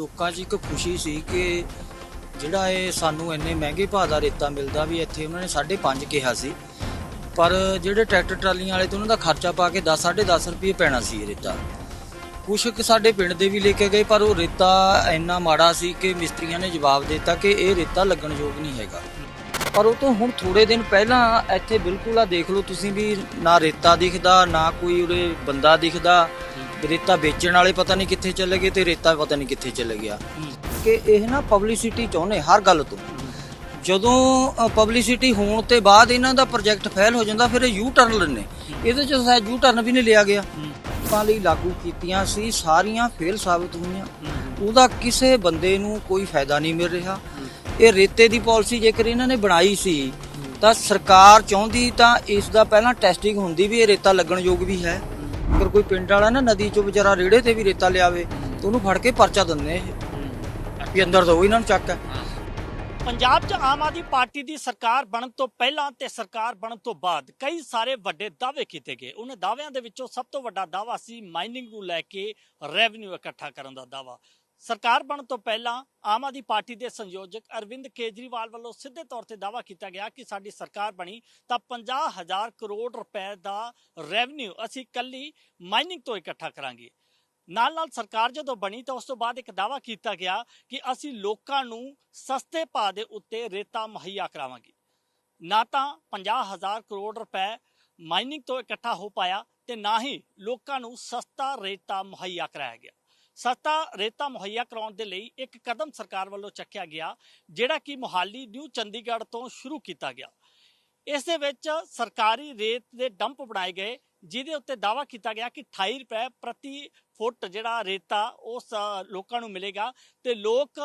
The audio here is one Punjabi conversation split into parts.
ਲੋਕਾਂ 'ਚ ਇੱਕ ਖੁਸ਼ੀ ਸੀ ਕਿ ਜਿਹੜਾ ਇਹ ਸਾਨੂੰ ਇੰਨੇ ਮਹਿੰਗੇ ਭਾਅ ਦਾ ਰੇਤਾ ਮਿਲਦਾ ਵੀ ਇੱਥੇ ਉਹਨਾਂ ਨੇ 5.5 ਕਿਹਾ ਸੀ। ਪਰ ਜਿਹੜੇ ਟਰੈਕਟਰ ਟਰਾਲੀਆਂ ਵਾਲੇ ਤੇ ਉਹਨਾਂ ਦਾ ਖਰਚਾ ਪਾ ਕੇ 10 10.5 ਰੁਪਏ ਪੈਣਾ ਸੀ ਇਹ ਰੇਤਾ। ਕੁਛ ਕੁ ਸਾਡੇ ਪਿੰਡ ਦੇ ਵੀ ਲੈ ਕੇ ਗਏ, ਪਰ ਉਹ ਰੇਤਾ ਇੰਨਾ ਮਾੜਾ ਸੀ ਕਿ ਮਿਸਤਰੀਆਂ ਨੇ ਜਵਾਬ ਦਿੱਤਾ ਕਿ ਇਹ ਰੇਤਾ ਲੱਗਣ ਯੋਗ ਨਹੀਂ ਹੈਗਾ। ਪਰ ਉਹ ਤੋਂ ਹੁਣ ਥੋੜੇ ਦਿਨ ਪਹਿਲਾਂ ਇੱਥੇ ਬਿਲਕੁਲ ਆ ਦੇਖ ਲਓ ਤੁਸੀਂ ਵੀ ਨਾ ਰੇਤਾ ਦਿਖਦਾ, ਨਾ ਕੋਈ ਉਰੇ ਬੰਦਾ ਦਿਖਦਾ। ਰੇਤਾ ਵੇਚਣ ਵਾਲੇ ਪਤਾ ਨਹੀਂ ਕਿੱਥੇ ਚਲੇ ਗਏ ਤੇ ਰੇਤਾ ਪਤਾ ਨਹੀਂ ਕਿੱਥੇ ਚਲੇ ਗਿਆ। ਕਿ ਇਹ ਨਾ ਪਬਲਿਸਿਟੀ ਚਾਹੁੰਦੇ ਹਰ ਗੱਲ ਤੋਂ। ਜਦੋਂ ਪਬਲਿਸਿਟੀ ਹੋਣ ਤੇ ਬਾਅਦ ਇਹਨਾਂ ਦਾ ਪ੍ਰੋਜੈਕਟ ਫੇਲ ਹੋ ਜਾਂਦਾ, ਫਿਰ ਇਹ ਯੂ ਟਰਨ ਲੈਂਦੇ। ਇਹਦੇ ਚ ਸ਼ਾਇਦ ਯੂ ਟਰਨ ਵੀ ਨਹੀਂ ਲਿਆ ਗਿਆ। ਲੋਕਾਂ ਲਈ ਲਾਗੂ ਕੀਤੀਆਂ ਸੀ, ਸਾਰੀਆਂ ਫੇਲ ਸਾਬਤ ਹੋਈਆਂ। ਉਹਦਾ ਕਿਸੇ ਬੰਦੇ ਨੂੰ ਕੋਈ ਫਾਇਦਾ ਨਹੀਂ ਮਿਲ ਰਿਹਾ। ਇਹ ਰੇਤੇ ਦੀ ਪਾਲਿਸੀ ਜੇਕਰ ਇਹਨਾਂ ਨੇ ਬਣਾਈ ਸੀ, ਤਾਂ ਸਰਕਾਰ ਚਾਹੁੰਦੀ ਤਾਂ ਇਸ ਦਾ ਪਹਿਲਾਂ ਟੈਸਟਿੰਗ ਹੁੰਦੀ ਵੀ ਇਹ ਰੇਤਾ ਲੱਗਣ ਯੋਗ ਵੀ ਹੈ। ਅਗਰ ਕੋਈ ਪਿੰਡ ਵਾਲਾ ਨਾ ਨਦੀ ਚੋਂ ਵਿਚਾਰਾ ਰੇੜੇ ਤੇ ਵੀ ਰੇਤਾ ਲਿਆਵੇ ਤਾਂ ਉਹਨੂੰ ਫੜ ਕੇ ਪਰਚਾ ਦਿੰਦੇ ਇਹ। ਵੀ ਅੰਦਰ ਦੋ ਇਹਨਾਂ ਨੂੰ ਚੱਕ ਪੰਜਾਬ 'ਚ ਆਮ ਆਦਮੀ ਪਾਰਟੀ ਦੀ ਸਰਕਾਰ ਬਣਨ ਤੋਂ ਪਹਿਲਾਂ ਤੇ ਸਰਕਾਰ ਬਣਨ ਤੋਂ ਬਾਅਦ ਕਈ ਸਾਰੇ ਵੱਡੇ ਦਾਅਵੇ ਕੀਤੇ ਗਏ। ਉਹਨਾਂ ਦਾਅਵਿਆਂ ਦੇ ਵਿੱਚੋਂ ਸਭ ਤੋਂ ਵੱਡਾ ਦਾਅਵਾ ਸੀ ਮਾਈਨਿੰਗ ਨੂੰ ਲੈ ਕੇ ਰੈਵਨਿਊ ਇਕੱਠਾ ਕਰਨ ਦਾ ਦਾਅਵਾ। ਸਰਕਾਰ ਬਣਨ ਤੋਂ ਪਹਿਲਾਂ ਆਮ ਆਦਮੀ ਪਾਰਟੀ ਦੇ ਸੰਯੋਜਕ ਅਰਵਿੰਦ ਕੇਜਰੀਵਾਲ ਵੱਲੋਂ ਸਿੱਧੇ ਤੌਰ ਤੇ ਦਾਅਵਾ ਕੀਤਾ ਗਿਆ ਕਿ ਸਾਡੀ ਸਰਕਾਰ ਬਣੀ ਤਾਂ 50000 ਕਰੋੜ ਰੁਪਏ ਦਾ ਰੈਵਨਿਊ ਅਸੀਂ ਕੱਲੀ ਮਾਈਨਿੰਗ ਤੋਂ ਇਕੱਠਾ ਕਰਾਂਗੇ। ਨਾਲ ਨਾਲ ਸਰਕਾਰ ਜਦੋਂ ਬਣੀ ਤਾਂ ਉਸ ਤੋਂ ਬਾਅਦ ਇੱਕ ਦਾਅਵਾ ਕੀਤਾ ਗਿਆ ਕਿ ਅਸੀਂ ਲੋਕਾਂ ਨੂੰ ਸਸਤੇ ਭਾਅ ਦੇ ਉੱਤੇ ਰੇਤਾ ਮੁਹੱਈਆ ਕਰਾਵਾਂਗੇ। ਨਾ ਤਾਂ 50000 ਕਰੋੜ ਰੁਪਏ ਮਾਈਨਿੰਗ ਤੋਂ ਇਕੱਠਾ ਹੋ ਪਾਇਆ ਤੇ ਨਾ ਹੀ ਲੋਕਾਂ ਨੂੰ ਸਸਤਾ ਰੇਤਾ ਮੁਹੱਈਆ ਕਰਾਇਆ ਗਿਆ। ਸਸਤਾ ਰੇਤਾ ਮੁਹੱਈਆ ਕਰਾਉਣ ਦੇ ਲਈ ਇੱਕ ਕਦਮ ਸਰਕਾਰ ਵੱਲੋਂ ਚੱਕਿਆ ਗਿਆ, ਜਿਹੜਾ ਕਿ ਮੁਹਾਲੀ, ਨਿਊ ਚੰਡੀਗੜ੍ਹ ਤੋਂ ਸ਼ੁਰੂ ਕੀਤਾ ਗਿਆ। ਇਸ ਦੇ ਵਿੱਚ ਸਰਕਾਰੀ ਰੇਤ ਦੇ ਡੰਪ ਬਣਾਏ ਗਏ ਜਿਹਦੇ ਉੱਤੇ ਦਾਅਵਾ ਕੀਤਾ ਗਿਆ ਕਿ 28 ਰੁਪਏ ਪ੍ਰਤੀ ਫੁੱਟ ਜਿਹੜਾ ਰੇਤਾ ਉਸ ਲੋਕਾਂ ਨੂੰ ਮਿਲੇਗਾ ਤੇ ਲੋਕ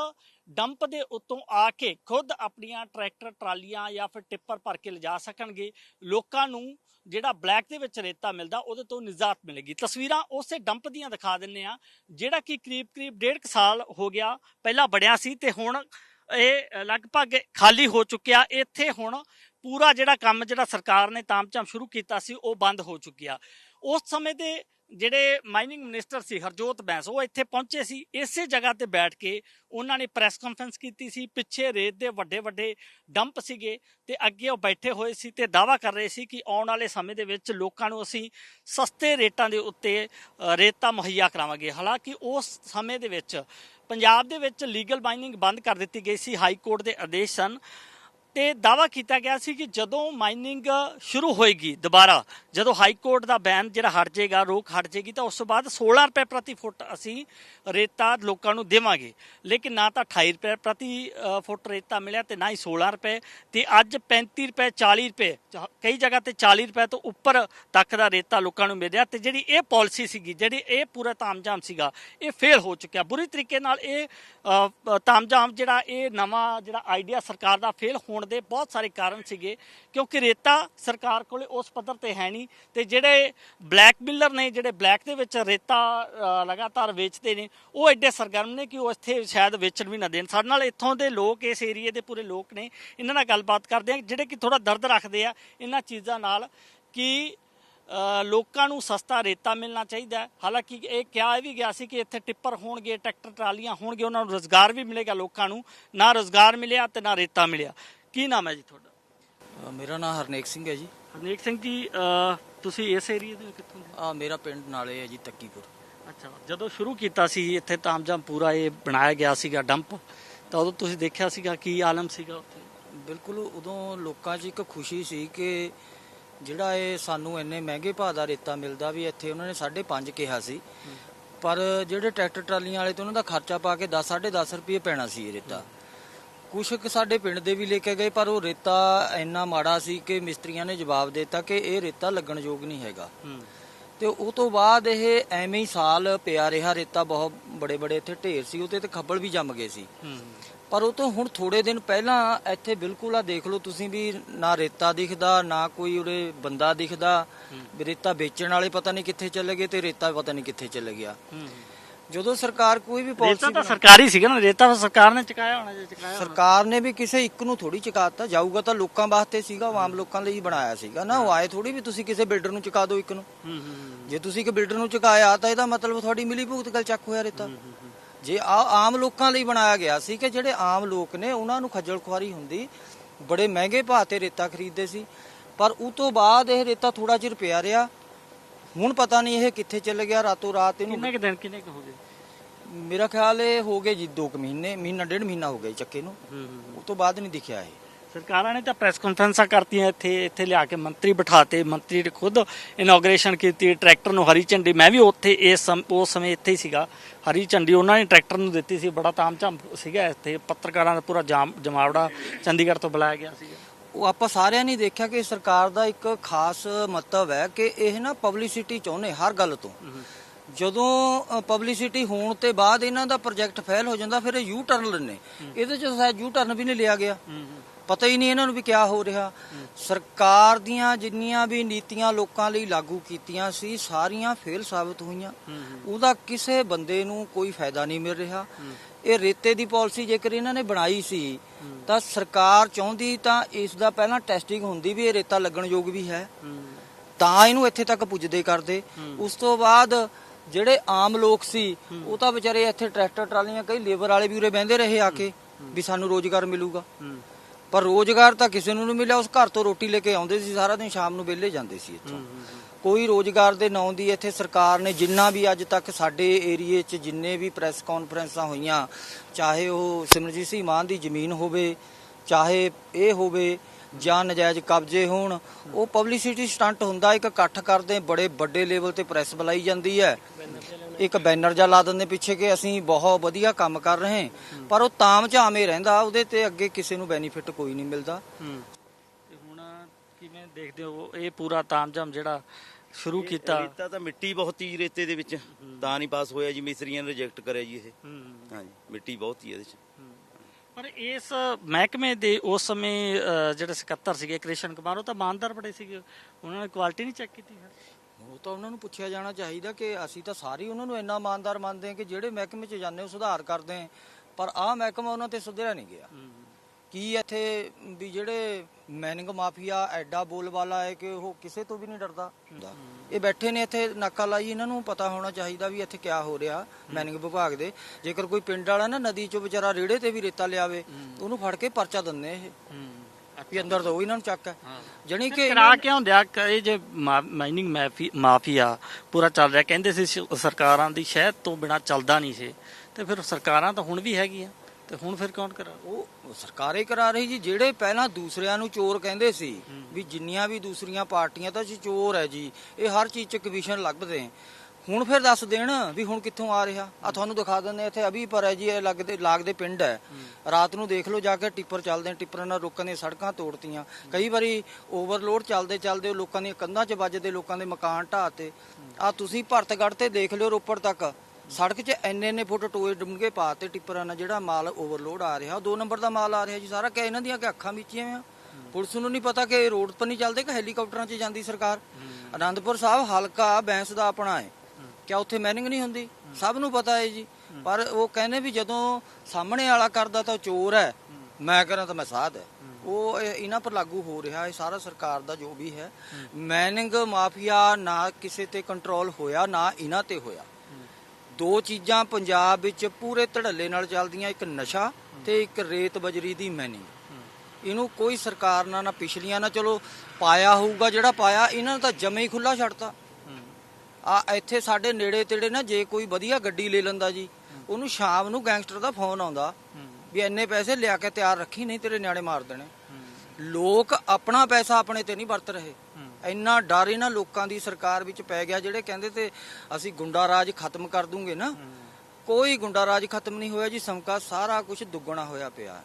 ਡੰਪ ਦੇ ਉੱਤੋਂ ਆ ਕੇ ਖੁਦ ਆਪਣੀਆਂ ਟਰੈਕਟਰ, ਟਰਾਲੀਆਂ ਜਾਂ ਫਿਰ ਟਿੱਪਰ ਭਰ ਕੇ ਲਿਜਾ ਸਕਣਗੇ। ਲੋਕਾਂ ਨੂੰ ਜਿਹੜਾ ਬਲੈਕ ਦੇ ਵਿੱਚ ਰੇਤਾ ਮਿਲਦਾ, ਉਹਦੇ ਤੋਂ ਨਿਜਾਤ ਮਿਲੇਗੀ। ਤਸਵੀਰਾਂ ਉਸੇ ਡੰਪ ਦੀਆਂ ਦਿਖਾ ਦਿੰਨੇ ਆ, ਜਿਹੜਾ ਕਿ ਕਰੀਬ ਕਰੀਬ ਡੇਢ ਸਾਲ ਹੋ ਗਿਆ ਪਹਿਲਾਂ ਬਣਿਆ ਸੀ ਤੇ ਹੁਣ ਇਹ ਲਗਭਗ ਖਾਲੀ ਹੋ ਚੁੱਕਿਆ। ਇੱਥੇ ਹੁਣ ਪੂਰਾ ਜਿਹੜਾ ਕੰਮ ਜਿਹੜਾ ਸਰਕਾਰ ਨੇ ਤਾਮਝਾਮ ਸ਼ੁਰੂ ਕੀਤਾ ਸੀ ਉਹ ਬੰਦ ਹੋ ਚੁੱਕਿਆ। ਉਸ ਸਮੇਂ ਦੇ ਜਿਹੜੇ ਮਾਈਨਿੰਗ ਮਿਨਿਸਟਰ ਸੀ ਹਰਜੋਤ ਬੈਂਸ ਉਹ ਇੱਥੇ ਪਹੁੰਚੇ ਸੀ। ਇਸੇ ਜਗ੍ਹਾ ਤੇ ਬੈਠ ਕੇ ਉਹਨਾਂ ਨੇ ਪ੍ਰੈਸ ਕਾਨਫਰੰਸ ਕੀਤੀ ਸੀ। ਪਿੱਛੇ ਰੇਤ ਦੇ ਵੱਡੇ ਵੱਡੇ ਡੰਪ ਸੀਗੇ ਤੇ ਅੱਗੇ ਉਹ ਬੈਠੇ ਹੋਏ ਸੀ ਤੇ ਦਾਵਾ ਕਰ ਰਹੇ ਸੀ ਕਿ ਆਉਣ ਵਾਲੇ ਸਮੇਂ ਦੇ ਵਿੱਚ ਲੋਕਾਂ ਨੂੰ ਅਸੀਂ ਸਸਤੇ ਰੇਟਾਂ ਦੇ ਉੱਤੇ ਅ, ਰੇਤਾ ਮੁਹੱਈਆ ਕਰਾਵਾਂਗੇ। ਹਾਲਾਂਕਿ ਉਸ ਸਮੇਂ ਦੇ ਵਿੱਚ ਪੰਜਾਬ ਦੇ ਵਿੱਚ ਲੀਗਲ ਮਾਈਨਿੰਗ ਬੰਦ ਕਰ ਦਿੱਤੀ ਗਈ ਸੀ। ਹਾਈ ਕੋਰਟ ਦੇ ਆਦੇਸ਼ ਸਨ। ਤੇ ਦਾਵਾ ਕੀਤਾ ਗਿਆ ਸੀ ਕਿ ਜਦੋਂ ਮਾਈਨਿੰਗ ਸ਼ੁਰੂ ਹੋਏਗੀ ਦੁਬਾਰਾ ਜਦੋਂ ਹਾਈ ਕੋਰਟ ਦਾ ਬੈਨ ਜਿਹੜਾ ਹਟ ਜਾਏਗਾ ਰੋਕ ਹਟ ਜਾਏਗੀ ਤਾਂ ਉਸ ਤੋਂ ਬਾਅਦ 16 ਰੁਪਏ ਪ੍ਰਤੀ ਫੁੱਟ ਅਸੀਂ ਰੇਤਾ ਲੋਕਾਂ ਨੂੰ ਦੇਵਾਂਗੇ। ਲੇਕਿਨ ਨਾ ਤਾਂ 28 ਰੁਪਏ ਪ੍ਰਤੀ ਫੁੱਟ ਰੇਤਾ ਮਿਲਿਆ ਤੇ ਨਾ ਹੀ 16 ਰੁਪਏ। ਤੇ ਅੱਜ 35 ਰੁਪਏ 40 ਰੁਪਏ ਕਈ ਜਗ੍ਹਾ ਤੇ 40 ਰੁਪਏ ਤੋਂ ਉੱਪਰ ਤੱਕ ਦਾ ਰੇਤਾ ਲੋਕਾਂ ਨੂੰ ਮਿਲ ਰਿਹਾ ਤੇ ਜਿਹੜੀ ਇਹ ਪਾਲਿਸੀ ਸੀਗੀ ਜਿਹੜੀ ਇਹ ਪੂਰਾ ਤਾਮਝਾਮ ਸੀਗਾ ਇਹ ਫੇਲ ਹੋ ਚੁੱਕਿਆ। ਬੁਰੀ ਤਰੀਕੇ ਨਾਲ ਇਹ ਅ, ਅ, ਜਿਹੜਾ ਇਹ ਨਵਾਂ ਜਿਹੜਾ ਆਈਡੀਆ ਸਰਕਾਰ ਦਾ ਫੇਲ ਹੋਣ ਦੇ ਬਹੁਤ ਸਾਰੇ ਕਾਰਨ ਸੀਗੇ, ਕਿਉਂਕਿ ਰੇਤਾ ਸਰਕਾਰ ਕੋਲੇ ਉਸ ਪੱਧਰ ਤੇ ਹੈ ਨਹੀਂ, ਤੇ ਜਿਹੜੇ ਬਲੈਕ ਬਿਲਰ ਨੇ, ਜਿਹੜੇ ਬਲੈਕ ਦੇ ਵਿੱਚ ਰੇਤਾ ਲਗਾਤਾਰ ਵੇਚਦੇ ਨੇ, ਉਹ ਐਡੇ ਸਰਗਰਮ ਨੇ ਕਿ ਉਹ ਇੱਥੇ ਸ਼ਾਇਦ ਵੇਚਣ ਵੀ ਨਾ ਦੇਣ। ਸਾਡੇ ਨਾਲ ਇੱਥੋਂ ਦੇ ਲੋਕ, ਇਸ ਏਰੀਏ ਦੇ ਪੂਰੇ ਲੋਕ ਨੇ, ਇਹਨਾਂ ਨਾਲ ਗੱਲਬਾਤ ਕਰਦੇ ਆ, ਜਿਹੜੇ ਕਿ ਥੋੜਾ ਦਰਦ ਰੱਖਦੇ ਆ ਇਹਨਾਂ ਚੀਜ਼ਾਂ ਨਾਲ ਕਿ ਲੋਕਾਂ ਨੂੰ ਸਸਤਾ ਰੇਤਾ ਮਿਲਣਾ ਚਾਹੀਦਾ ਹਾਲਾਂਕਿ ਇਹ ਕਿਹਾ ਵੀ ਗਿਆ ਸੀ ਕਿ ਇੱਥੇ ਟਿੱਪਰ ਹੋਣਗੇ, ਟਰੈਕਟਰ ਟਰਾਲੀਆਂ ਹੋਣਗੇ, ਉਹਨਾਂ ਨੂੰ ਰੋਜ਼ਗਾਰ ਵੀ ਮਿਲੇਗਾ ਲੋਕਾਂ ਨੂੰ, ਨਾ ਰੋਜ਼ਗਾਰ ਮਿਲਿਆ ਤੇ ਨਾ ਰੇਤਾ ਮਿਲਿਆ। ਕੀ ਨਾਮ ਹੈ ਜੀ ਤੁਹਾਡਾ? ਅ, ਮੇਰਾ ਨਾਮ ਹਰਨੇਕ ਸਿੰਘ ਹੈ ਜੀ। ਹਰਨੇਕ ਸਿੰਘ ਜੀ ਅ, ਤੁਸੀਂ ਇਸ ਏਰੀਏ ਦੇ ਕਿੱਥੋਂ ਦੇ? ਆ ਮੇਰਾ ਪਿੰਡ ਨਾਲੇ ਹੈ ਜੀ ਤੱਕੀਪੁਰ। ਅੱਛਾ ਜਦੋਂ ਸ਼ੁਰੂ ਕੀਤਾ ਸੀ ਇੱਥੇ ਤਾਮਜਾਮ ਪੂਰਾ ਇਹ ਬਣਾਇਆ ਗਿਆ ਸੀਗਾ ਡੰਪ ਤਾਂ ਉਦੋਂ ਤੁਸੀਂ ਦੇਖਿਆ ਸੀਗਾ ਕੀ ਆਲਮ ਸੀਗਾ ਉੱਥੇ? ਬਿਲਕੁਲ ਉਦੋਂ ਲੋਕਾਂ 'ਚ ਇੱਕ ਖੁਸ਼ੀ ਸੀ ਕਿ ਜਿਹੜਾ ਇਹ ਸਾਨੂੰ ਇੰਨੇ ਮਹਿੰਗੇ ਭਾਅ ਦਾ ਰੇਤਾ ਮਿਲਦਾ ਵੀ ਇੱਥੇ ਉਹਨਾਂ ਨੇ 5.5 ਕਿਹਾ ਸੀ। ਪਰ ਜਿਹੜੇ ਟਰੈਕਟਰ ਟਰਾਲੀਆਂ ਵਾਲੇ ਤੇ ਉਹਨਾਂ ਦਾ ਖਰਚਾ ਪਾ ਕੇ 10 10.5 ਰੁਪਏ ਪੈਣਾ ਸੀ ਇਹ ਰੇਤਾ। ਕੁਛ ਕੁ ਸਾਡੇ ਪਿੰਡ ਦੇ ਵੀ ਲੈ ਕੇ ਗਏ ਪਰ ਉਹ ਰੇਤਾ ਇੰਨਾ ਮਾੜਾ ਸੀ ਕਿ ਮਿਸਤਰੀਆਂ ਨੇ ਜਵਾਬ ਦਿੱਤਾ ਕਿ ਇਹ ਰੇਤਾ ਲੱਗਣ ਯੋਗ ਨਹੀਂ ਹੈਗਾ। ਤੇ ਉਹ ਤੋਂ ਬਾਅਦ ਇਹ ਐਵੇਂ ਹੀ ਸਾਲ ਪਿਆ ਰਿਹਾ ਰੇਤਾ ਬਹੁਤ ਬੜੇ ਬੜੇ ਇੱਥੇ ਢੇਰ ਸੀ ਉਹਤੇ ਤੇ ਖੱਬਲ ਵੀ ਜੰਮ ਗਏ ਸੀ। ਪਰ ਉਹ ਤੋਂ ਹੁਣ ਥੋੜੇ ਦਿਨ ਪਹਿਲਾਂ ਇੱਥੇ ਬਿਲਕੁਲ ਆ ਦੇਖ ਲਓ ਤੁਸੀਂ ਵੀ ਨਾ ਰੇਤਾ ਦਿਖਦਾ ਨਾ ਕੋਈ ਉਰੇ ਬੰਦਾ ਦਿਖਦਾ। ਰੇਤਾ ਵੇਚਣ ਵਾਲੇ ਪਤਾ ਨਹੀਂ ਕਿੱਥੇ ਚਲੇ ਗਏ ਤੇ ਰੇਤਾ ਪਤਾ ਨਹੀਂ ਕਿੱਥੇ ਚਲੇ ਗਿਆ। ਜਦੋਂ ਸਰਕਾਰ ਕੋਈ ਵੀ ਰੇਤਾ ਪਾਲਿਸੀ ਤਾਂ ਸਰਕਾਰੀ ਸੀਗਾ ਨਾ ਰੇਤਾ ਤਾਂ ਸਰਕਾਰ ਨੇ ਚੁਕਾਇਆ ਹੋਣਾ ਜੇ ਚੁਕਾਇਆ ਹੋਣਾ। ਸਰਕਾਰ ਨੇ ਵੀ ਕਿਸੇ ਇੱਕ ਨੂੰ ਥੋੜੀ ਚੁਕਾਤਾ ਜਾਊਗਾ ਤਾਂ ਲੋਕਾਂ ਵਾਸਤੇ ਸੀਗਾ ਉਹ ਆਮ ਲੋਕਾਂ ਲਈ ਬਣਾਇਆ ਸੀਗਾ ਨਾ ਉਹ ਆਏ ਥੋੜੀ ਵੀ ਤੁਸੀਂ ਕਿਸੇ ਬਿਲਡਰ ਨੂੰ ਚੁਕਾ ਦਿਓ ਇੱਕ ਨੂੰ। ਹੂੰ ਹੂੰ ਜੇ ਤੁਸੀਂ ਇੱਕ ਬਿਲਡਰ ਨੂੰ ਚੁਕਾਇਆ ਤਾਂ ਇਹਦਾ ਮਤਲਬ ਤੁਹਾਡੀ ਮਿਲੀ ਭੁਗਤ ਗੱਲ ਚੱਕ ਹੋਇਆ ਰੇਤਾ। ਜੇ ਆ ਆਮ ਲੋਕਾਂ ਲਈ ਬਣਾਇਆ ਗਿਆ ਸੀ ਕਿ ਜਿਹੜੇ ਆਮ ਲੋਕ ਨੇ ਉਹਨਾਂ ਨੂੰ ਖੱਜਲ ਖੁਆਰੀ ਹੁੰਦੀ ਬੜੇ ਮਹਿੰਗੇ ਭਾਅ ਤੇ ਰੇਤਾ ਖਰੀਦਦੇ ਸੀ। ਪਰ ਉਹ ਤੋਂ ਬਾਅਦ ਇਹ ਰੇਤਾ ਥੋੜਾ ਚਿਰ ਪਿਆ ਰਿਹਾ ਹੁਣ ਪਤਾ ਨਹੀਂ ਇਹ ਕਿੱਥੇ ਚੱਲ ਗਿਆ ਰਾਤੋਂ ਰਾਤ ਇਹਨੂੰ ਕਿੰਨੇ ਕੁ ਦਿਨ ਕਿੰਨੇ ਕੁ ਹੋ ਗਏ? ਮੇਰਾ ਖਿਆਲ ਇਹ ਹੋ ਗਏ ਜੀ 2 ਮਹੀਨੇ ਮਹੀਨਾ ਡੇਢ ਮਹੀਨਾ ਹੋ ਗਿਆ ਜੀ ਚੱਕੇ ਨੂੰ। ਉਹ ਤੋਂ ਬਾਅਦ ਨਹੀਂ ਦਿਖਿਆ ਇਹ। ਸਰਕਾਰਾਂ ਨੇ ਤਾਂ ਪ੍ਰੈਸ ਕਾਨਫਰੰਸਾਂ ਕਰਤੀਆਂ ਇੱਥੇ ਇੱਥੇ ਲਿਆ ਕੇ ਮੰਤਰੀ ਬਿਠਾਤੇ ਮੰਤਰੀ ਨੇ ਖੁਦ ਇਨੋਗ੍ਰੇਸ਼ਨ ਕੀਤੀ ਟਰੈਕਟਰ ਨੂੰ ਹਰੀ ਝੰਡੀ। ਮੈਂ ਵੀ ਉੱਥੇ ਇਸ ਸਮ- ਉਸ ਸਮੇਂ ਇੱਥੇ ਹੀ ਸੀਗਾ ਹਰੀ ਝੰਡੀ। ਉਹਨਾਂ ਨੇ ਟਰੈਕਟਰ ਨੂੰ ਦਿੱਤੀ ਸੀ ਬੜਾ ਤਾਮਝਾਮ ਸੀਗਾ ਇੱਥੇ। ਪੱਤਰਕਾਰਾਂ ਦਾ ਪੂਰਾ ਜਾਮ ਜਮਾਵੜਾ ਚੰਡੀਗੜ੍ਹ ਤੋਂ ਬੁਲਾਇਆ ਗਿਆ ਸੀਗਾ। ਉਹ ਆਪਾਂ ਸਾਰਿਆਂ ਨੇ ਦੇਖਿਆ ਕਿ ਸਰਕਾਰ ਦਾ ਇੱਕ ਖਾਸ ਮਤਲਬ ਹੈ ਕਿ ਇਹ ਨਾ ਪਬਲਿਸਿਟੀ ਚਾਹੁੰਦੇ ਹਰ ਗੱਲ ਤੋਂ। ਜਦੋਂ ਪਬਲਿਸਿਟੀ ਹੋਣ ਤੇ ਬਾਅਦ ਇਹਨਾਂ ਦਾ ਪ੍ਰੋਜੈਕਟ ਫੇਲ ਹੋ ਜਾਂਦਾ ਫਿਰ ਇਹ ਯੂ ਟਰਨ ਲੈਂਦੇ ਇਹਦੇ ਚ ਸ਼ਾਇਦ ਯੂ ਟਰਨ ਵੀ ਨਹੀਂ ਲਿਆ ਗਿਆ। ਪਤਾ ਹੀ ਨਹੀਂ ਇਹਨਾਂ ਨੂੰ ਵੀ ਕਿਆ ਹੋ ਰਿਹਾ। ਸਰਕਾਰ ਦੀਆਂ ਜਿੰਨੀਆਂ ਵੀ ਨੀਤੀਆਂ ਲੋਕਾਂ ਲਈ ਲਾਗੂ ਕੀਤੀਆਂ ਸੀ ਸਾਰੀਆਂ ਫੇਲ ਸਾਬਤ ਹੋਈਆਂ। ਉਹਦਾ ਕਿਸੇ ਬੰਦੇ ਨੂੰ ਕੋਈ ਫਾਇਦਾ ਨਹੀਂ ਮਿਲ ਰਿਹਾ। ਇਹ ਰੇਤੇ ਦੀ ਪਾਲਿਸੀ ਜੇਕਰ ਇਹਨਾਂ ਨੇ ਬਣਾਈ ਸੀ, ਤਾਂ ਸਰਕਾਰ ਚਾਹੁੰਦੀ ਤਾਂ ਇਸ ਦਾ ਪਹਿਲਾਂ ਟੈਸਟਿੰਗ ਹੁੰਦੀ ਵੀ ਇਹ ਰੇਤਾ ਲੱਗਣ ਯੋਗ ਵੀ ਹੈ। ਤਾਂ ਇਹਨੂੰ ਇੱਥੇ ਤੱਕ ਪੁੱਜਦੇ ਕਰਦੇ। ਉਸ ਤੋਂ ਬਾਅਦ ਜਿਹੜੇ ਆਮ ਲੋਕ ਸੀ, ਉਹ ਤਾਂ ਵਿਚਾਰੇ ਇੱਥੇ ਟਰੈਕਟਰ, ਟਰਾਲੀਆਂ, ਕਈ ਲੇਬਰ ਵਾਲੇ ਵੀ ਉਰੇ ਬਹਿੰਦੇ ਰਹੇ ਆ ਕੇ, ਵੀ ਸਾਨੂੰ ਰੋਜ਼ਗਾਰ ਮਿਲੂਗਾ। ਪਰ ਰੋਜ਼ਗਾਰ ਤਾਂ ਕਿਸੇ ਨੂੰ ਨਹੀਂ ਮਿਲਿਆ, ਉਸ ਘਰ ਤੋਂ ਰੋਟੀ ਲੈ ਕੇ ਆਉਂਦੇ ਸੀ, ਸਾਰਾ ਦਿਨ ਸ਼ਾਮ ਨੂੰ ਵਿਹਲੇ ਜਾਂਦੇ ਸੀ ਇੱਥੋਂ। ਕੋਈ ਰੋਜ਼ਗਾਰ ਦੇ ਨਾਂ ਦੀ ਇੱਥੇ ਸਰਕਾਰ ਨੇ ਜਿੰਨਾ ਵੀ ਅੱਜ ਤੱਕ ਸਾਡੇ ਏਰੀਏ 'ਚ ਜਿੰਨੇ ਵੀ ਪ੍ਰੈਸ ਕਾਨਫਰੰਸਾਂ ਹੋਈਆਂ, ਚਾਹੇ ਉਹ ਸਿਮਰਜੀਤ ਸਿੰਘ ਮਾਨ ਦੀ ਜ਼ਮੀਨ ਹੋਵੇ, ਚਾਹੇ ਇਹ ਹੋਵੇ ਜਾਂ ਨਜਾਇਜ਼ ਕਬਜ਼ੇ ਹੋਣ, ਉਹ ਪਬਲਿਸਿਟੀ ਸਟੰਟ ਹੁੰਦਾ, ਇੱਕ ਇਕੱਠ ਕਰਦੇ ਬੜੇ ਵੱਡੇ ਲੈਵਲ ਤੇ ਪ੍ਰੈਸ ਬੁਲਾਈ ਜਾਂਦੀ ਹੈ। ਇੱਕ ਬੈਨਰ ਜਾਂ ਲਾ ਦਿੰਦੇ ਪਿੱਛੇ ਕਿ ਅਸੀਂ ਬਹੁਤ ਵਧੀਆ ਕੰਮ ਕਰ ਰਹੇ ਪਰ ਉਹ ਤਾਮ ਝਾਮੇ ਰਹਿੰਦਾ, ਉਹਦੇ ਤੇ ਅੱਗੇ ਕਿਸੇ ਨੂੰ ਬੈਨੀਫਿਟ ਕੋਈ ਨਹੀਂ ਮਿਲਦਾ। ਹੁਣ ਕਿਵੇਂ ਦੇਖਦੇ ਹੋ, ਇਹ ਪੂਰਾ ਤਾਮਝਾਮ ਜਿਹੜਾ ਸ਼ੁਰੂ ਕੀਤਾ। ਰੇਤਾ ਤਾਂ ਮਿੱਟੀ ਬਹੁਤ ਹੀ ਰੇਤੇ ਦੇ ਵਿੱਚ। ਤਾਂ ਨਹੀਂ ਪਾਸ ਹੋਇਆ ਜੀ ਮਿਸਤਰੀਆਂ ਨੇ ਰਿਜੈਕਟ ਕਰਿਆ ਜੀ ਇਹ। ਹਾਂਜੀ ਮਿੱਟੀ ਬਹੁਤ ਹੀ ਇਹਦੇ ਚ। ਪਰ ਇਸ ਮਹਿਕਮੇ ਦੇ ਉਸ ਸਮੇਂ ਜਿਹੜੇ ਸਕੱਤਰ ਸੀਗੇ ਕ੍ਰਿਸ਼ਨ ਕੁਮਾਰ ਉਹ ਤਾਂ ਇਮਾਨਦਾਰ ਬੜੇ ਸੀਗੇ। ਉਹਨਾਂ ਨੇ ਕੁਆਲਿਟੀ ਨਹੀਂ ਚੈੱਕ ਕੀਤੀ ਉਹ ਤਾਂ ਉਹਨਾਂ ਨੂੰ ਪੁੱਛਿਆ ਜਾਣਾ ਚਾਹੀਦਾ ਕਿ ਅਸੀਂ ਤਾਂ ਸਾਰੇ ਉਹਨਾਂ ਨੂੰ ਇੰਨਾ ਇਮਾਨਦਾਰ ਮੰਨਦੇ ਹਾਂ ਕਿ ਜਿਹੜੇ ਮਹਿਕਮੇ 'ਚ ਜਾਂਦੇ ਉਹ ਸੁਧਾਰ ਕਰਦੇ ਹਾਂ। ਪਰ ਆਹ ਮਹਿਕਮਾ ਉਹਨਾਂ ਤੇ ਸੁਧਰਿਆ ਨਹੀਂ ਗਿਆ। ਕੀ ਇੱਥੇ ਵੀ ਜਿਹੜੇ ਮੈਨਿੰਗ ਮਾਫੀਆ ਐਡਾ ਬੋਲ ਵਾਲਾ ਹੈ ਕਿ ਉਹ ਕਿਸੇ ਤੋਂ ਵੀ ਨਹੀਂ ਡਰਦਾ? ਇਹ ਬੈਠੇ ਨੇ ਇੱਥੇ ਨਾਕਾ ਲਾਈ ਇਹਨਾਂ ਨੂੰ ਪਤਾ ਹੋਣਾ ਚਾਹੀਦਾ ਵੀ ਇੱਥੇ ਕਿਆ ਹੋ ਰਿਹਾ ਮੈਨਿੰਗ ਵਿਭਾਗ ਦੇ। ਜੇਕਰ ਕੋਈ ਪਿੰਡ ਵਾਲਾ ਨਾ ਨਦੀ 'ਚੋਂ ਵਿਚਾਰਾ ਰੇੜੇ ਤੇ ਵੀ ਰੇਤਾ ਲਿਆਵੇ ਉਹਨੂੰ ਫੜ ਕੇ ਪਰਚਾ ਦਿੰਦੇ ਇਹ। ਵੀ ਅੰਦਰ ਦੋ ਇਹਨਾਂ ਨੂੰ ਚੱਕ। ਹੈ ਜਣੀ ਕਿ ਕਰਾ ਕਿਉਂ ਦਿਆ? ਕ- ਇਹ ਜੇ ਮਾਈਨਿੰਗ ਮਾਫੀਆ ਪੂਰਾ ਚੱਲ ਰਿਹਾ ਕਹਿੰਦੇ ਸੀ ਸ- ਸਰਕਾਰਾਂ ਦੀ ਸ਼ਹਿਦ ਤੋਂ ਬਿਨਾ ਚੱਲਦਾ ਨਹੀਂ ਸੀ। ਤੇ ਫਿਰ ਸਰਕਾਰਾਂ ਤਾਂ ਹੁਣ ਵੀ ਹੈਗੀਆਂ। ਤੇ ਹੁਣ ਫਿਰ ਕੌਣ ਕਰਾ ਉਹ ਸਰਕਾਰੇ ਕਰਾ ਰਹੀ ਜੀ, ਜਿਹੜੇ ਪਹਿਲਾਂ ਦੂਸਰਿਆਂ ਨੂੰ ਚੋਰ ਕਹਿੰਦੇ ਸੀ ਵੀ ਜਿੰਨੀਆਂ ਵੀ ਦੂਸਰੀਆਂ ਪਾਰਟੀਆਂ ਤਾਂ ਜੀ ਚੋਰ ਹੈ ਜੀ, ਇਹ ਹਰ ਚੀਜ਼ 'ਚ ਕਮਿਸ਼ਨ ਲੱਭਦੇ ਹੁਣ ਫਿਰ ਦੱਸ ਦੇਣ ਵੀ ਹੁਣ ਕਿੱਥੋਂ ਆ ਰਿਹਾ। ਆ ਤੁਹਾਨੂੰ ਦਿਖਾ ਦਿੰਦੇ ਇੱਥੇ ਅਭੀ ਪਰ ਹੈ ਜੀ, ਇਹ ਲੱਗਦੇ ਲਾਗਦੇ ਪਿੰਡ ਹੈ। ਰਾਤ ਨੂੰ ਦੇਖ ਲਓ ਜਾ ਕੇ, ਟਿੱਪਰ ਚੱਲਦੇ ਟਿੱਪਰਾਂ ਨਾਲ ਲੋਕਾਂ ਦੀਆਂ ਸੜਕਾਂ ਤੋੜਤੀਆਂ। ਕਈ ਵਾਰੀ ਓਵਰਲੋਡ ਚੱਲਦੇ ਚੱਲਦੇ ਉਹ ਲੋਕਾਂ ਦੀਆਂ ਕੰਧਾਂ 'ਚ ਵੱਜਦੇ, ਲੋਕਾਂ ਦੇ ਮਕਾਨ ਢਾਤੇ ਆ ਤੁਸੀਂ ਭਰਤਗੜ ਤੇ ਦੇਖ ਲਿਓ ਰੋਪੜ ਤੱਕ। ਸੜਕ 'ਚ ਇੰਨੇ ਇੰਨੇ ਫੁੱਟ ਟੋਏ ਡੁੰਗੇ ਪਾਤੇ ਟਿੱਪਰਾਂ ਨਾਲ ਜਿਹੜਾ ਮਾਲ ਓਵਰਲੋਡ ਆ ਰਿਹਾ। ਦੋ ਨੰਬਰ ਦਾ ਮਾਲ ਆ ਰਿਹਾ ਜੀ ਸਾਰਾ। ਕਿ ਇਹਨਾਂ ਦੀਆਂ ਕਿ ਅੱਖਾਂ ਮੀਚੀਆਂ ਆ ਪੁਲਿਸ ਨੂੰ ਨਹੀਂ ਪਤਾ ਕਿ ਰੋਡ ਪਰ ਨਹੀਂ ਚੱਲਦੇ ਕਿ ਹੈਲੀਕਾਪਟਰਾਂ 'ਚ ਜਾਂਦੀ ਸਰਕਾਰ? ਆਨੰਦਪੁਰ ਸਾਹਿਬ ਹਲਕਾ ਬੈਂਸ ਦਾ ਆਪਣਾ ਹੈ। ਕਿਆ ਉੱਥੇ ਮੈਨਿੰਗ ਨਹੀਂ ਹੁੰਦੀ? ਸਭ ਨੂੰ ਪਤਾ ਹੈ ਜੀ। ਪਰ ਉਹ ਕਹਿੰਦੇ ਵੀ ਜਦੋਂ ਸਾਹਮਣੇ ਵਾਲਾ ਕਰਦਾ ਤਾਂ ਚੋਰ ਹੈ। ਮੈਂ ਕਰਾਂ ਤਾਂ ਮੈਂ ਸਾਧ ਹੈ। ਉਹ ਇਹ- ਇਹਨਾਂ ਪਰ ਲਾਗੂ ਹੋ ਰਿਹਾ ਹੈ ਸਾਰਾ ਸਰਕਾਰ ਦਾ ਜੋ ਵੀ ਹੈ। ਮੈਨਿੰਗ ਮਾਫੀਆ ਨਾ ਕਿਸੇ ਤੇ ਕੰਟਰੋਲ ਹੋਇਆ ਨਾ ਇਹਨਾਂ ਤੇ ਹੋਇਆ। ਦੋ ਚੀਜ਼ਾਂ ਪੰਜਾਬ ਵਿੱਚ ਪੂਰੇ ਧੜੱਲੇ ਨਾਲ ਚੱਲਦੀਆਂ, ਇੱਕ ਨਸ਼ਾ ਤੇ ਇੱਕ ਰੇਤ ਬਜਰੀ ਦੀ ਮੈਨਿੰਗ ਇਹਨੂੰ ਕੋਈ ਸਰਕਾਰ ਨਾਲ ਨਾ ਪਿਛਲੀਆਂ ਨਾ, ਚਲੋ ਪਾਇਆ ਹੋਊਗਾ ਜਿਹੜਾ ਪਾਇਆ, ਇਹਨਾਂ ਨੇ ਤਾਂ ਜਮੇ ਹੀ ਖੁੱਲਾ ਛੱਡਤਾ। ਆ ਇੱਥੇ ਸਾਡੇ ਨੇੜੇ ਤੇੜੇ ਨਾ, ਜੇ ਕੋਈ ਵਧੀਆ ਗੱਡੀ ਲੈ ਲੈਂਦਾ ਜੀ, ਉਹਨੂੰ ਸ਼ਾਮ ਨੂੰ ਗੈਂਗਸਟਰ ਦਾ ਫੋਨ ਆਉਂਦਾ, ਵੀ ਇੰਨੇ ਪੈਸੇ ਲਿਆ ਕੇ ਤਿਆਰ ਰੱਖੀ, ਨਹੀਂ ਤੇਰੇ ਨਿਆਣੇ ਮਾਰ ਦੇਣੇ। ਲੋਕ ਆਪਣਾ ਪੈਸਾ ਆਪਣੇ ਤੇ ਨਹੀਂ ਵਰਤ ਰਹੇ। ਇੰਨਾ ਡਰ ਇਹਨਾਂ ਲੋਕਾਂ ਦੀ ਸਰਕਾਰ ਵਿੱਚ ਪੈ ਗਿਆ ਜਿਹੜੇ ਕਹਿੰਦੇ ਤੇ ਅਸੀਂ ਗੁੰਡਾ ਰਾਜ ਖਤਮ ਕਰ ਦੂੰਗੇ ਨਾ। ਕੋਈ ਗੁੰਡਾ ਰਾਜ ਖਤਮ ਨਹੀਂ ਹੋਇਆ ਜੀ ਸਮਕਾ ਸਾਰਾ ਕੁਝ ਦੁੱਗਣਾ ਹੋਇਆ ਪਿਆ।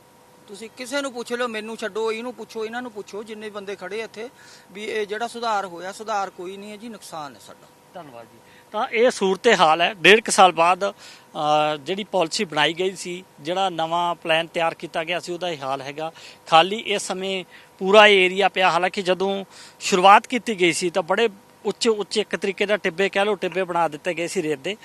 ਤੁਸੀਂ ਕਿਸੇ ਨੂੰ ਪੁੱਛ ਲਓ ਮੈਨੂੰ ਛੱਡੋ ਇਹਨੂੰ ਪੁੱਛੋ ਇਹਨਾਂ ਨੂੰ ਪੁੱਛੋ ਜਿੰਨੇ ਬੰਦੇ ਖੜੇ ਇੱਥੇ ਵੀ ਇਹ ਜਿਹੜਾ ਸੁਧਾਰ ਹੋਇਆ ਸੁਧਾਰ ਕੋਈ ਨਹੀਂ ਹੈ ਜੀ ਨੁਕਸਾਨ ਹੈ ਸਾਡਾ। ਧੰਨਵਾਦ ਜੀ। ਤਾਂ ਇਹ ਸੂਰਤੇ ਹਾਲ ਹੈ। ਡੇਢ ਕੁ ਸਾਲ ਬਾਅਦ ਜਿਹੜੀ ਪਾਲਿਸੀ ਬਣਾਈ ਗਈ ਸੀ, ਜਿਹੜਾ ਨਵਾਂ ਪਲਾਨ ਤਿਆਰ ਕੀਤਾ ਗਿਆ ਸੀ, ਉਹਦਾ ਇਹ ਹਾਲ ਹੈਗਾ। ਖਾਲੀ ਇਸ ਸਮੇਂ ਪੂਰਾ ਏਰੀਆ ਪਿਆ। ਹਾਲਾਂਕਿ ਜਦੋਂ ਸ਼ੁਰੂਆਤ ਕੀਤੀ ਗਈ ਸੀ, ਤਾਂ ਬੜੇ ਉੱਚੇ ਉੱਚੇ ਇੱਕ ਤਰੀਕੇ ਦਾ ਟਿੱਬੇ ਕਹਿ ਲਓ, ਟਿੱਬੇ ਬਣਾ ਦਿੱਤੇ ਗਏ ਸੀ ਰੇਤ ਦੇ।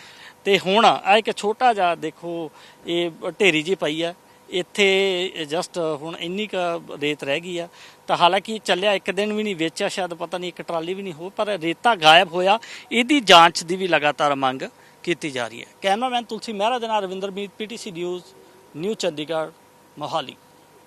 ਤੇ ਹੁਣ ਆ ਇੱਕ ਛੋਟਾ ਜਿਹਾ ਦੇਖੋ, ਇਹ ਢੇਰੀ ਜੀ ਪਈ ਹੈ। ਇੱਥੇ ਜਸਟ ਹੁਣ ਇੰਨੀ ਕ ਰੇਤ ਰਹਿ ਗਈ ਆ। ਤਾਂ ਹਾਲਾਂਕਿ ਚੱਲਿਆ ਇੱਕ ਦਿਨ ਵੀ ਨਹੀਂ, ਵੇਚਿਆ ਸ਼ਾਇਦ ਪਤਾ ਨਹੀਂ, ਇੱਕ ਟਰਾਲੀ ਵੀ ਨਹੀਂ ਹੋ, ਪਰ ਰੇਤਾ ਗਾਇਬ ਹੋਇਆ। ਇਹਦੀ ਜਾਂਚ ਦੀ ਵੀ ਲਗਾਤਾਰ ਮੰਗ ਕੀਤੀ ਜਾ ਰਹੀ ਹੈ। ਕੈਮਰਾਮੈਨ ਤੁਲਸੀ ਮਹਿਰਾ ਦੇ ਨਾਲ Ravinder Meet PTC news, new Chandigarh, Mohali.